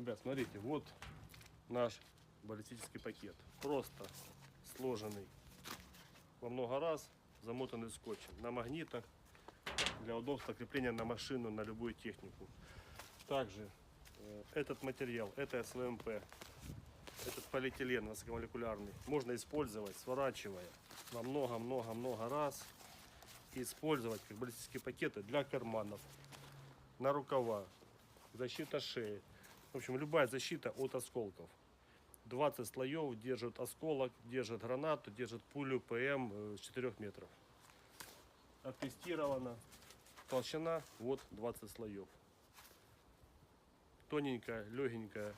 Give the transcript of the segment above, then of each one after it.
Ребят, смотрите, вот наш баллистический пакет. Просто сложенный во много раз, замотанный скотчем на магнитах для удобства крепления на машину, на любую технику. Также э, этот материал, это СВМП, этот полиэтилен высокомолекулярный, можно использовать, сворачивая во много-много-много раз использовать как баллистические пакеты для карманов, на рукава, защита шеи. В общем, любая защита от осколков. 20 слоев держит осколок, держит гранату, держит пулю ПМ э, с 4 метров. Оттестировано. Толщина вот 20 слоев. Тоненькая, легенькая.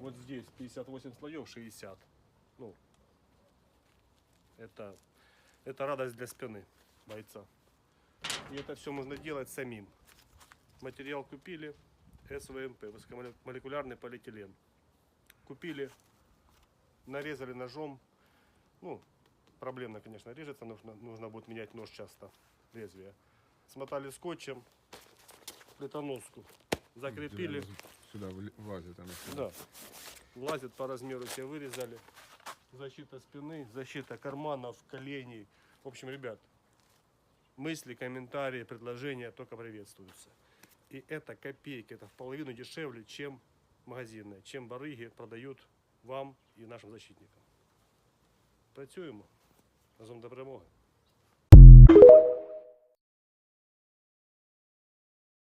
Вот здесь 58 слоев, 60. Ну, это, это радость для спины бойца. И это все можно делать самим. Материал купили, СВМП, высокомолекулярный полиэтилен. Купили, нарезали ножом. Ну, проблемно, конечно, режется, нужно, нужно будет менять нож часто, лезвие. Смотали скотчем, плитоноску, закрепили. Сюда влазит она. сюда. Да. Влазит по размеру себе вырезали. Защита спины, защита карманов, коленей. В общем, ребят, мысли, комментарии, предложения только приветствуются. И это копейки, это в половину дешевле, чем магазинные, чем барыги продают вам и нашим защитникам. Працюємо. Разом до перемоги.